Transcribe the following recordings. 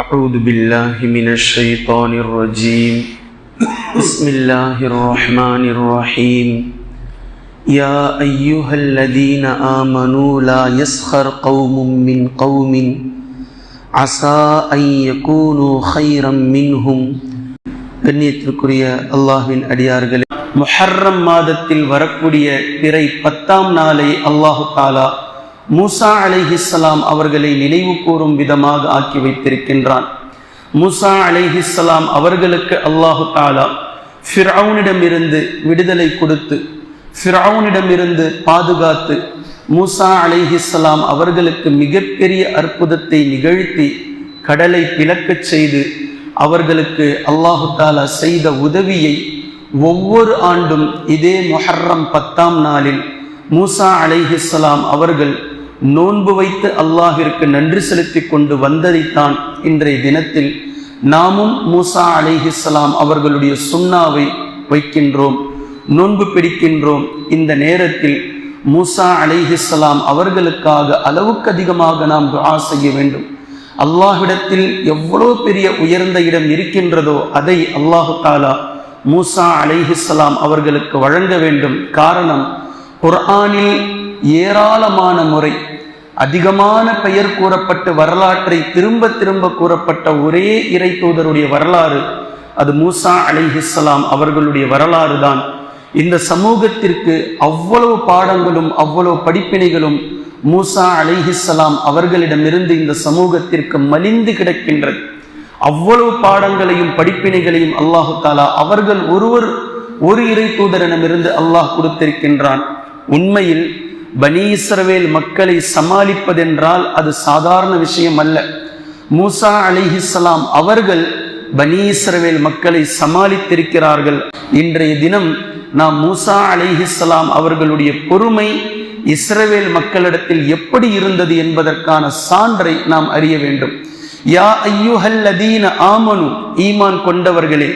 أعوذ بالله من الشيطان الرجيم بسم الله الرحمن الرحيم يا أيها الذين آمنوا لا يسخر قوم من قوم عسى أن يكونوا خيرا منهم கண்ணியத்திற்குரிய அல்லாஹ்வின் அடியார்களே முஹர்ரம் மாதத்தில் வரக்கூடிய பிறை பத்தாம் நாளை அல்லாஹு தாலா மூசா அலைஹிஸ்லாம் அவர்களை நினைவு கூறும் விதமாக ஆக்கி வைத்திருக்கின்றான். மூசா அலைஹிஸ்லாம் அவர்களுக்கு அல்லாஹு தாலா ஃபிரவுனிடமிருந்து விடுதலை கொடுத்து ஃபிரவுனிடமிருந்து பாதுகாத்து மூசா அலைஹிஸ்லாம் அவர்களுக்கு மிகப்பெரிய அற்புதத்தை நிகழ்த்தி கடலை பிளக்கச் செய்து அவர்களுக்கு அல்லாஹு தாலா செய்த உதவியை ஒவ்வொரு ஆண்டும் இதே மொஹர்ரம் பத்தாம் நாளில் மூசா அலைஹிஸ்லாம் அவர்கள் நோன்பு வைத்து அல்லாஹிற்கு நன்றி செலுத்தி கொண்டு வந்ததைத்தான் இன்றைய தினத்தில் நாமும் மூசா அலிஹிஸ்லாம் அவர்களுடைய சுண்ணாவை வைக்கின்றோம் நோன்பு பிடிக்கின்றோம். இந்த நேரத்தில் மூசா அலிஹிஸ்லாம் அவர்களுக்காக அளவுக்கு அதிகமாக நாம் துஆ செய்ய வேண்டும். அல்லாஹ்விடத்தில் எவ்வளோ பெரிய உயர்ந்த இடம் இருக்கின்றதோ அதை அல்லாஹு தாலா மூசா அலிஹிஸ்லாம் அவர்களுக்கு வழங்க வேண்டும். காரணம் குர்ஆனில் ஏராளமான முறை அதிகமான பெயர் கூறப்பட்டு வரலாற்றை திரும்ப திரும்ப கூறப்பட்ட ஒரே இறை தூதருடைய வரலாறு அது மூசா அலைஹிஸ்ஸலாம் அவர்களுடைய வரலாறு தான். இந்த சமூகத்திற்கு அவ்வளவு பாடங்களும் அவ்வளவு படிப்பினைகளும் மூசா அலைஹிஸ்ஸலாம் அவர்களிடமிருந்து இந்த சமூகத்திற்கு மலிந்து கிடக்கின்றது. அவ்வளவு பாடங்களையும் படிப்பினைகளையும் அல்லாஹு தாலா அவர்கள் ஒருவர் ஒரு இறை தூதரிடமிருந்து அல்லாஹ் கொடுத்திருக்கின்றான். உண்மையில் பனி இஸ்ரவேல் மக்களை சமாளிப்பதென்றால் அது சாதாரண விஷயம் அல்ல. மூசா அலிஹிஸ்லாம் அவர்கள் பனி இஸ்ரவேல் மக்களை சமாளித்திருக்கிறார்கள். இன்றைய தினம் நாம் மூசா அலிஹிஸ்லாம் அவர்களுடைய பொறுமை இஸ்ரவேல் மக்களிடத்தில் எப்படி இருந்தது என்பதற்கான சான்றை நாம் அறிய வேண்டும். யா ஐயுஹல்லதீன ஆமனு ஈமான் கொண்டவர்களே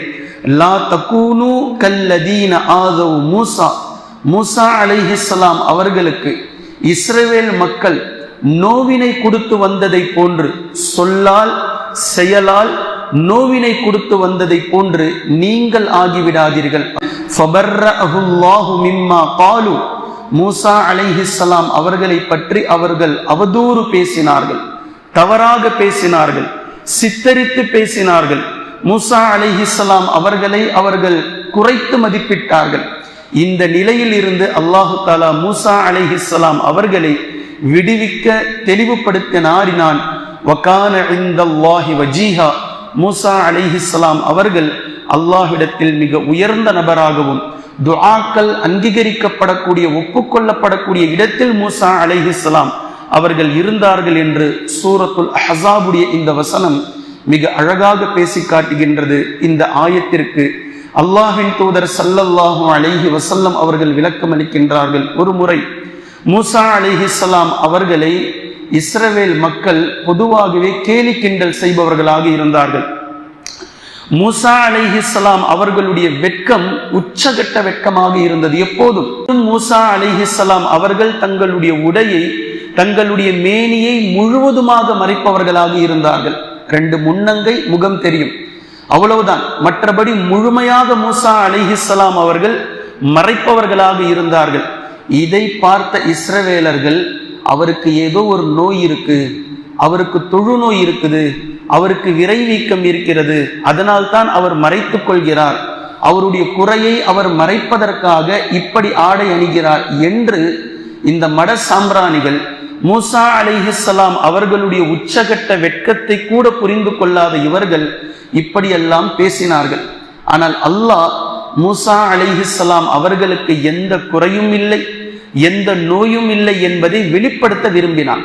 லா தகூனு கல்லதீன ஆதவ் மூசா மூசா அலைஹிஸ்ஸலாம் அவர்களுக்கு இஸ்ரேல் மக்கள் நோவினை கொடுத்து வந்ததை போன்று சொல்லால் செயலால் நோவினை கொடுத்து வந்ததை போன்று நீங்கள் ஆகிவிடாதீர்கள். மூசா அலைஹிஸ்லாம் அவர்களை பற்றி அவர்கள் அவதூறு பேசினார்கள் தவறாக பேசினார்கள் சித்தரித்து பேசினார்கள். மூசா அலைஹிஸ்லாம் அவர்களை அவர்கள் குறைத்து மதிப்பிட்டார்கள். இந்த நிலையில் இருந்து அல்லாஹு தாலா மூசா அலைஹிஸ்ஸலாம் அவர்களை விடுவிக்க தெளிவுபடுத்த நாடினான். வகான இந்தல்லாஹி வஜீஹா. மூசா அலிஹிஸ்லாம் அவர்கள் அல்லாஹ்விடத்தில் மிக உயர்ந்த நபராகவும் துஆக்கள் அங்கீகரிக்கப்படக்கூடிய ஒப்புக்கொள்ளப்படக்கூடிய இடத்தில் மூசா அலிஹிஸ்லாம் அவர்கள் இருந்தார்கள் என்று சூரத்துல் ஹசாபுடைய இந்த வசனம் மிக அழகாக பேசி காட்டுகின்றது இந்த ஆயத்திற்கு அல்லாஹின் தூதர் சல்லல்லாஹு அலைஹி வசல்லம் அவர்கள் விளக்கம் அளிக்கின்றார்கள். ஒரு முறை மூசா அலிஹிஸ்லாம் அவர்களை இஸ்ரவேல் மக்கள் பொதுவாகவே கேலி கிண்டல் செய்பவர்களாக இருந்தார்கள். மூசா அலிஹிஸ்லாம் அவர்களுடைய வெட்கம் உச்சகட்ட வெட்கமாக இருந்தது எப்போதும். மூசா அலிஹிஸ்லாம் அவர்கள் தங்களுடைய உடையை தங்களுடைய மேனியை முழுவதுமாக மறைப்பவர்களாக இருந்தார்கள். ரெண்டு முன்னங்கை முகம் தெரியும். அவ்வளவுதான். மற்றபடி முழுமையாக மூசா அலிஹிஸ்லாம் அவர்கள் மறைப்பவர்களாக இருந்தார்கள். இதை பார்த்த இஸ்ரவேலர்கள் அவருக்கு ஏதோ ஒரு நோய் இருக்கு அவருக்கு தொழுநோய் இருக்குது அவருக்கு விரைவீக்கம் இருக்கிறது அதனால்தான் அவர் மறைத்துக் கொள்கிறார். அவருடைய குறையை அவர் மறைப்பதற்காக இப்படி ஆடை அணிகிறார் என்று இந்த மட சாம்பிராணிகள் மூசா அலிஹிஸ்லாம் அவர்களுடைய உச்சகட்ட வெட்கத்தை கூட புரிந்து கொள்ளாத இவர்கள் இப்படியெல்லாம் பேசினார்கள். ஆனால் அல்லாஹ் மூசா அலிஹிஸ்லாம் அவர்களுக்கு எந்த குறையும் இல்லை எந்த நோயும் இல்லை என்பதை வெளிப்படுத்த விரும்பினான்.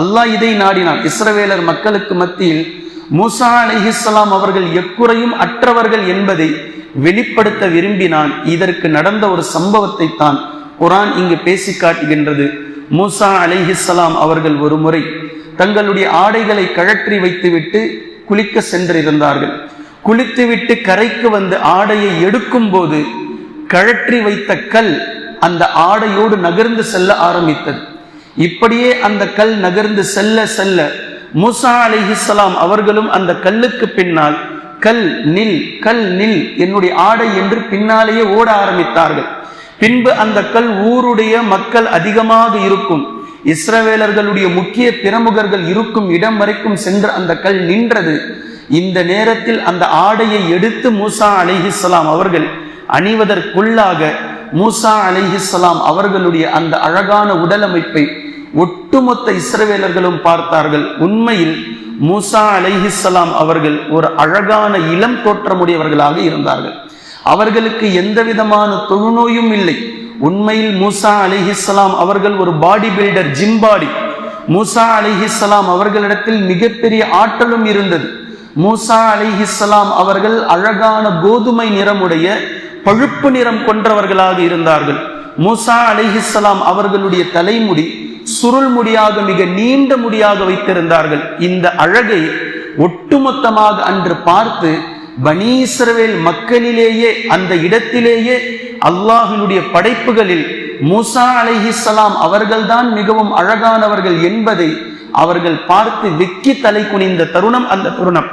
அல்லாஹ் இதை நாடினான். இஸ்ரவேலர் மக்களுக்கு மத்தியில் மூசா அலிஹிஸ்லாம் அவர்கள் எக்குறையும் அற்றவர்கள் என்பதை வெளிப்படுத்த விரும்பினான். இதற்கு நடந்த ஒரு சம்பவத்தை தான் குரான் இங்கு பேசி காட்டுகின்றது மூசா அலிஹிஸ்லாம் அவர்கள் ஒரு முறை தங்களுடைய ஆடைகளை கழற்றி வைத்துவிட்டு குளிக்க சென்றிருந்தார்கள். குளித்துவிட்டு கரைக்கு வந்து ஆடையை எடுக்கும் போது கழற்றி வைத்த கல் அந்த ஆடையோடு நகர்ந்து செல்ல ஆரம்பித்தது. இப்படியே அந்த கல் நகர்ந்து செல்ல செல்ல மூசா அலிஹிஸ்லாம் அவர்களும் அந்த கல்லுக்கு பின்னால் கல் நில் கல் நில் என்னுடைய ஆடை என்று பின்னாலேயே ஓட ஆரம்பித்தார்கள். பின்பு அந்த கல் ஊருடைய மக்கள் அதிகமாக இருக்கும். இஸ்ரவேலர்களுடைய முக்கிய பிரமுகர்கள் இருக்கும் இடம் வரைக்கும் சென்று அந்த கல் நின்றது. இந்த நேரத்தில் அந்த ஆடையை எடுத்து மூசா அலிஹிஸ்லாம் அவர்கள் அணிவதற்குள்ளாக மூசா அலிஹிஸ்லாம் அவர்களுடைய அந்த அழகான உடலமைப்பை ஒட்டுமொத்த இஸ்ரவேலர்களும் பார்த்தார்கள். உண்மையில் மூசா அலிஹிஸ்லாம் அவர்கள் ஒரு அழகான இளம் தோற்றமுடையவர்களாக இருந்தார்கள். அவர்களுக்கு எந்த விதமான தொழுநோயும் இல்லை. உண்மையில் மூசா அலிஹிஸ்லாம் அவர்கள் ஒரு பாடி பில்டர் ஜிம் பாடி. மூசா அலிஹிஸ்லாம் அவர்களிடத்தில் மிகப்பெரிய ஆற்றலும் இருந்தது. மூசா அலிஹிஸ்லாம் அவர்கள் அழகான கோதுமை நிறமுடைய பழுப்பு நிறம் கொன்றவர்களாக இருந்தார்கள். மூசா அலிஹிஸ்லாம் அவர்களுடைய தலைமுடி சுருள் முடியாக மிக நீண்ட முடியாக வைத்திருந்தார்கள். இந்த அழகை ஒட்டுமொத்தமாக அன்று பார்த்து பனீஸ்ரவேல் மக்களிலேயே அந்த இடத்திலேயே அல்லாஹினுடைய படைப்புகளில் மூசா அலைஹிஸ்லாம் அவர்கள்தான் மிகவும் அழகானவர்கள் என்பதை அவர்கள் பார்த்து வெக்கி தலை குனிந்த தருணம் அந்த தருணம்.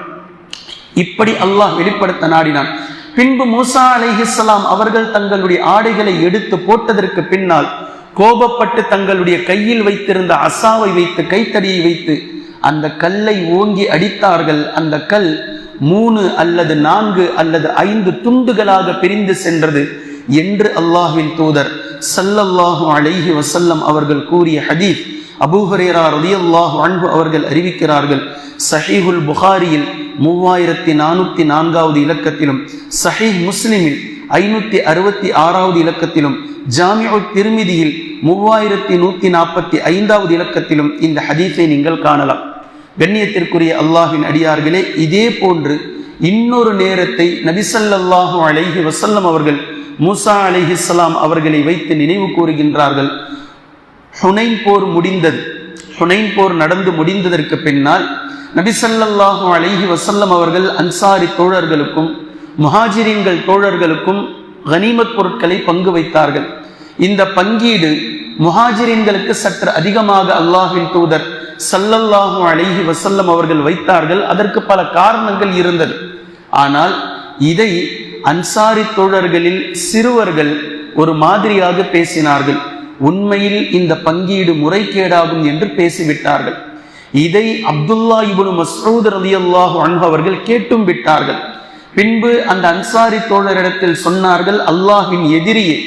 இப்படி அல்லாஹ் வெளிப்படுத்த நாடினான். பின்பு மூசா அலைஹிஸ்லாம் அவர்கள் தங்களுடைய ஆடைகளை எடுத்து போட்டதற்கு பின்னால் கோபப்பட்டு தங்களுடைய கையில் வைத்திருந்த அசாவை வைத்து கைத்தடியை வைத்து அந்த கல்லை ஓங்கி அடித்தார்கள். அந்த கல் மூணு அல்லது நான்கு அல்லது ஐந்து துண்டுகளாக பிரிந்து சென்றது என்று அல்லாஹின் தூதர் சல்லல்லாஹு அலைஹி வசல்லம் அவர்கள் கூறிய ஹதீஃப் அபூஹரேரா ரதியல்லாஹு அன்பு அவர்கள் அறிவிக்கிறார்கள் சஹீஹுல் புகாரியில் மூவாயிரத்தி நானூத்தி நான்காவது இலக்கத்திலும் சஹீஹ் முஸ்லிமில் ஐநூத்தி அறுபத்தி ஆறாவது இலக்கத்திலும் ஜாமியோ திருமிதியில் மூவாயிரத்தி நூத்தி நாற்பத்தி ஐந்தாவது இலக்கத்திலும் இந்த ஹதீஃபை நீங்கள் காணலாம். கண்ணியத்திற்குரிய அல்லாஹின் அடியார்களே இதே போன்று இன்னொரு நேரத்தை நபிசல்லாஹு அலைஹி வசல்லம் அவர்கள் மூசா அலிஹிஸ்லாம் அவர்களை வைத்து நினைவு கூறுகின்றார்கள். ஹுனைன் போர் முடிந்தது. ஹுனைன் போர் நடந்து முடிந்ததற்கு பின்னால் நபிசல்லாஹு அலைஹி வசல்லம் அவர்கள் அன்சாரி தோழர்களுக்கும் முஹாஜிரின்கள் தோழர்களுக்கும் கனிமத் பொருட்களை பங்கு வைத்தார்கள். இந்த பங்கீடு முஹாஜிரின்களுக்கு சற்று அதிகமாக அல்லாஹின் தூதர் சல்லல்லாஹு அலைஹி வசல்லம் அவர்கள் வைத்தார்கள். அதற்கு பல காரணங்கள் இருந்தது. ஆனால் இதை அன்சாரி தோழர்களில் சிறுவர்கள் ஒரு மாதிரியாக பேசினார்கள். உண்மையில் இந்த பங்கீடு முறைகேடாகும் என்று பேசிவிட்டார்கள். இதை அப்துல்லா இபுனு மசூத் ரதி அல்லாஹு அவர்கள் கேட்டும் விட்டார்கள். பின்பு அந்த அன்சாரி தோழரிடத்தில் சொன்னார்கள் அல்லாஹின் எதிரியே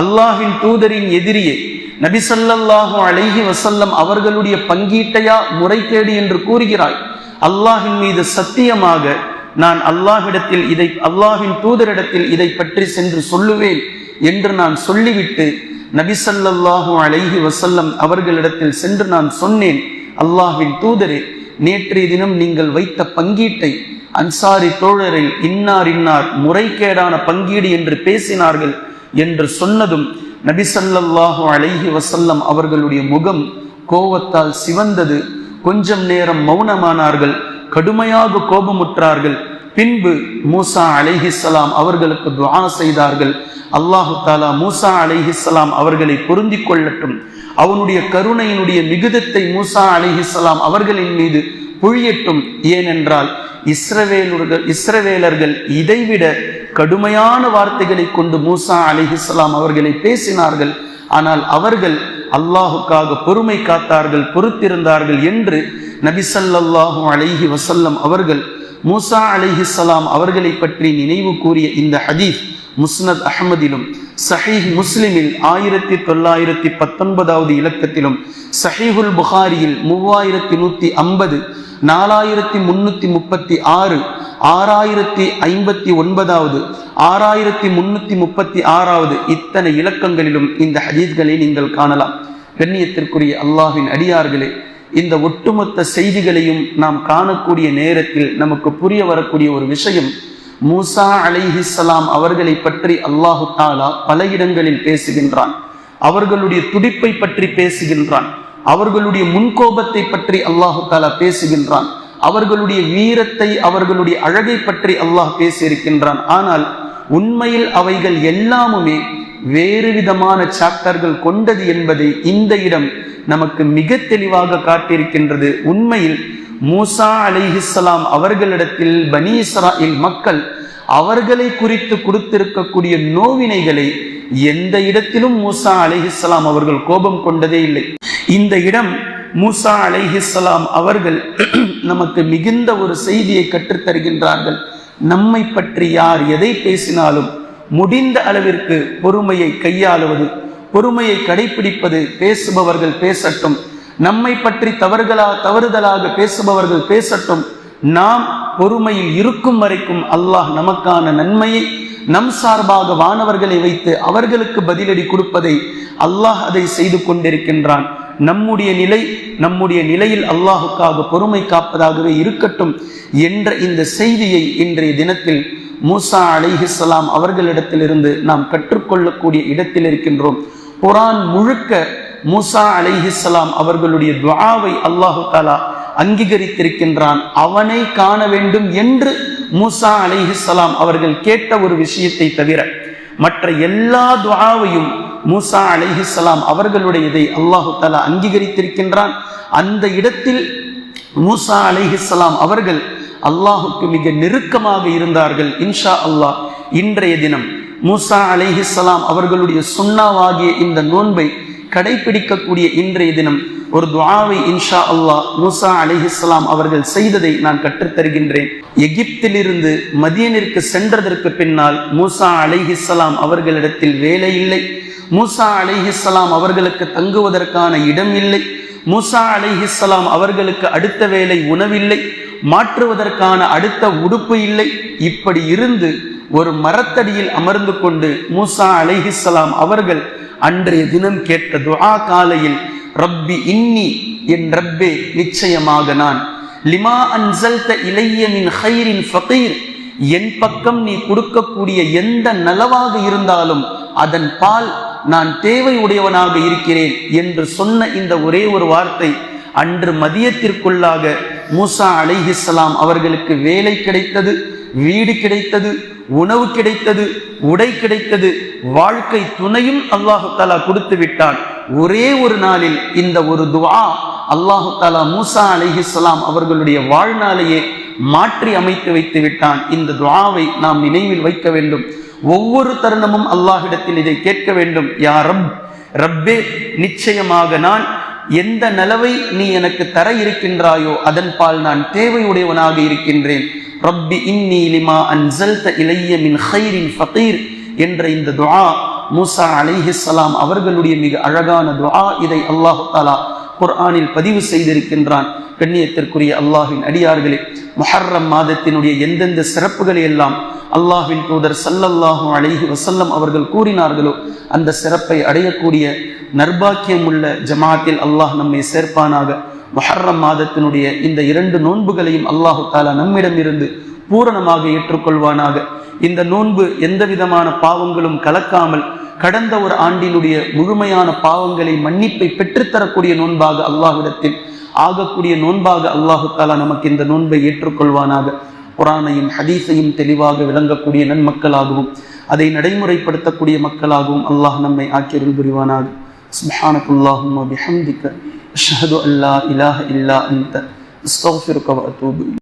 அல்லாஹின் தூதரின் எதிரியே நபிசல்லாஹு அலைஹி வசல்லம் அவர்களுடைய பங்கீட்டையா முறைகேடு என்று கூறுகிறாய். அல்லாஹின் மீது சத்தியமாக நான் அல்லாஹிடத்தில் இதை அல்லாஹின் தூதரிடத்தில் இதை பற்றி சென்று சொல்லுவேன் என்று நான் சொல்லிவிட்டு நபிசல்லாஹு அலைஹி வசல்லம் அவர்களிடத்தில் சென்று நான் சொன்னேன் அல்லாஹின் தூதரே நேற்றைய தினம் நீங்கள் வைத்த பங்கீட்டை அன்சாரி தோழரில் இன்னார் இன்னார் முறைகேடான பங்கீடு என்று பேசினார்கள் என்று சொன்னதும் நபிசல்லாஹு அலைஹி வசல்லம் அவர்களுடைய முகம் கோவத்தால் சிவந்தது. கொஞ்சம் நேரம் மௌனமானார்கள். கடுமையாக கோபமுற்றார்கள். பின்பு மூசா அலைஹிஸ்லாம் அவர்களுக்கு துவா செய்தார்கள். அல்லாஹு தாலா மூசா அலைஹிஸ்லாம் அவர்களை பொருந்தி கொள்ளட்டும். அவனுடைய கருணையினுடைய மிகுதத்தை மூசா அலைஹிஸ்லாம் அவர்களின் மீது புழியட்டும். ஏனென்றால் இஸ்ரவேலர்கள் இஸ்ரவேலர்கள் இதைவிட கடுமையான வார்த்தைகளை கொண்டு மூசா அலிஹிஸ்லாம் அவர்களை பேசினார்கள். ஆனால் அவர்கள் அல்லாஹுக்காக பொறுமை காத்தார்கள் பொறுத்திருந்தார்கள் என்று நபிசல்லாஹூ அலிஹி வசல்லம் அவர்கள் மூசா அலிஹிஸ்லாம் அவர்களை பற்றி நினைவு கூறிய இந்த ஹதீஃப் முஸ்னத் அஹமதிலும் சஹீஹ் முஸ்லிமில் ஆயிரத்தி தொள்ளாயிரத்தி பத்தொன்பதாவது இலக்கத்திலும் சஹீஹுல் புகாரியில் மூவாயிரத்தி நூற்றி ஐம்பது நாலாயிரத்தி முன்னூற்றி முப்பத்தி ஆறு ஆறாயிரத்தி ஐம்பத்தி ஒன்பதாவது ஆறாயிரத்தி முன்னூத்தி முப்பத்தி ஆறாவது இத்தனை இலக்கங்களிலும் இந்த ஹதீஸ்களை நீங்கள் காணலாம். கண்ணியத்திற்குரிய அல்லாஹின் அடியார்களே இந்த ஒட்டுமொத்த செய்திகளையும் நாம் காணக்கூடிய நேரத்தில் நமக்கு புரிய வரக்கூடிய ஒரு விஷயம் மூசா அலைஹிஸ்லாம் அவர்களை பற்றி அல்லாஹு தாலா பல இடங்களில் பேசுகின்றான். அவர்களுடைய துடிப்பை பற்றி பேசுகின்றான். அவர்களுடைய முன்கோபத்தை பற்றி அல்லாஹு தாலா பேசுகின்றான். அவர்களுடைய வீரத்தை அவர்களுடைய அழகை பற்றி அல்லாஹ் பேசியிருக்கின்றான். ஆனால் உண்மையில் அவைகள் எல்லாமுமே வேறு விதமான சாப்டர்கள் கொண்டது என்பதை இந்த இடம் நமக்கு மிக தெளிவாக காட்டியிருக்கின்றது. உண்மையில் மூசா அலிஹிஸ்லாம் அவர்களிடத்தில் பனி இஸ்ராயில் மக்கள் அவர்களை குறித்து கொடுத்திருக்கக்கூடிய நோவினைகளை எந்த இடத்திலும் மூசா அலிஹிஸ்லாம் அவர்கள் கோபம் கொண்டதே இல்லை. இந்த இடம் மூசா அலைஹிஸ்லாம் அவர்கள் நமக்கு மிகுந்த ஒரு செய்தியை கற்றுத்தருகின்றார்கள். நம்மை பற்றி யார் எதை பேசினாலும் முடிந்த அளவிற்கு பொறுமையை கையாளுவது பொறுமையை கடைபிடிப்பது பேசுபவர்கள் பேசட்டும். நம்மை பற்றி தவறுகளா தவறுதலாக பேசுபவர்கள் பேசட்டும். நாம் பொறுமையில் இருக்கும் வரைக்கும் அல்லாஹ் நமக்கான நன்மையை நம் சார்பாக வானவர்களை வைத்து அவர்களுக்கு பதிலடி கொடுப்பதை அல்லாஹ் அதை செய்து கொண்டிருக்கின்றான். நம்முடைய நிலை நம்முடைய நிலையில் அல்லாஹுக்காக பொறுமை காப்பதாகவே இருக்கட்டும் என்ற இந்த செய்தியை இன்றைய தினத்தில் மூசா அலிஹிஸ்லாம் அவர்களிடத்திலிருந்து நாம் கற்றுக்கொள்ளக்கூடிய இடத்தில் இருக்கின்றோம். குரான் முழுக்க மூசா அலிஹிஸ்லாம் அவர்களுடைய துவாவை அல்லாஹு தாலா அங்கீகரித்திருக்கின்றான். அவனை காண வேண்டும் என்று மூசா அலிஹிஸ்லாம் அவர்கள் கேட்ட ஒரு விஷயத்தை தவிர மற்ற எல்லா துவாவையும் மூசா அலிஹிஸ்லாம் அவர்களுடையதை அல்லாஹு தலா அங்கீகரித்திருக்கின்றான். அந்த இடத்தில் மூசா அலிஹிஸ்லாம் அவர்கள் அல்லாஹுக்கு மிக நெருக்கமாக இருந்தார்கள். இன்ஷா அல்லாஹ் இன்றைய தினம் மூசா அலிஹிஸ்லாம் அவர்களுடைய சுண்ணாவாகிய இந்த நோன்பை கடைபிடிக்கக்கூடிய இன்றைய தினம் ஒரு துவாவை இன்ஷா அல்லாஹ் மூசா அலிஹிஸ்லாம் அவர்கள் செய்ததை நான் கற்றுத்தருகின்றேன் எகிப்திலிருந்து மதியனிற்கு சென்றதற்கு பின்னால் மூசா அலிஹிஸ்லாம் அவர்களிடத்தில் வேலை இல்லை. மூசா அலிஹிஸ்லாம் அவர்களுக்கு தங்குவதற்கான இடம் இல்லை. மூசா அலிஹிஸ்லாம் அவர்களுக்கு அடுத்த வேலை உணவில்லை. மாற்றுவதற்கான அடுத்த உடுப்பு இல்லை. இப்படி இருந்து ஒரு மரத்தடியில் அமர்ந்து கொண்டு மூசா அலிஹிஸ்லாம் அவர்கள் அன்றைய தினம் கேட்ட துஆ காலையில் ரப்பி இன்னி என் ரப்பே நிச்சயமாக நான். லிமா அன்சல்த இளைய மின் ஹைரின் ஃபகீர். என் பக்கம் நீ கொடுக்கக்கூடிய எந்த நலவாக இருந்தாலும் அதன் பால் நான் தேவை உடையவனாக இருக்கிறேன் என்று சொன்ன இந்த ஒரே ஒரு வார்த்தை அன்று மதியத்திற்குள்ளாக மூசா அலைஹிஸ்லாம் அவர்களுக்கு வேலை கிடைத்தது வீடு கிடைத்தது உணவு கிடைத்தது உடை கிடைத்தது வாழ்க்கை துணையும் அல்லாஹு தாலா கொடுத்து விட்டான். ஒரே ஒரு நாளில் இந்த ஒரு துவா அல்லாஹு தாலா மூசா அலிஹிஸ்லாம் அவர்களுடைய வாழ்நாளையே மாற்றி அமைத்து வைத்து விட்டான். இந்த துவாவை நாம் நினைவில் வைக்க வேண்டும். ஒவ்வொரு தருணமும் அல்லாஹிடத்தில் இதை கேட்க வேண்டும். யா ரப் ரப்பே நிச்சயமாக நான் எந்த நலவை நீ எனக்கு தர இருக்கின்றாயோ அதன்பால் நான் தேவையுடையவனாக இருக்கின்றேன். ரப்பி இன்னி லிமா அன்சல்த இளைய மின் ஹைரின் ஃபகீர் என்ற இந்த துஆ மூசா அலிஹிஸ்லாம் அவர்களுடைய மிக அழகான துஆ இதை அல்லாஹு தாலா குர்ஆனில் பதிவு செய்திருக்கின்றான். கண்ணியத்திற்குரிய அல்லாஹின் அடியார்களே மொஹர்ரம் மாதத்தினுடைய எந்தெந்த சிறப்புகளை எல்லாம் அல்லாஹின் தூதர் சல்லல்லாஹு அலைஹி வசல்லம் அவர்கள் கூறினார்களோ அந்த சிறப்பை அடையக்கூடிய நர்பாக்கியம் உள்ள ஜமாத்தில் அல்லாஹ் நம்மை சேர்ப்பானாக. மொஹர்ரம் மாதத்தினுடைய இந்த இரண்டு நோன்புகளையும் அல்லாஹு தாலா நம்மிடம் இருந்து பூரணமாக ஏற்றுக்கொள்வானாக. இந்த நோன்பு எந்த விதமான பாவங்களும் கலக்காமல் கடந்த ஒரு ஆண்டினுடைய முழுமையான பாவங்களை மன்னிப்பை பெற்றுத்தரக்கூடிய நோன்பாக அல்லாஹ்விடத்தில் ஆகக்கூடிய நோன்பாக அல்லாஹு தாலா நமக்கு இந்த நோன்பை ஏற்றுக்கொள்வானாக குரானையும் ஹதீஸையும் தெளிவாக விளங்கக்கூடிய நன்மக்களாகவும் அதை நடைமுறைப்படுத்தக்கூடிய மக்களாகவும் அல்லாஹ் நம்மை ஆக்கியருள் புரிவானாக سبحانك اللهم وبحمدك أشهد أن لا إله إلا أنت أستغفرك وأتوب إليك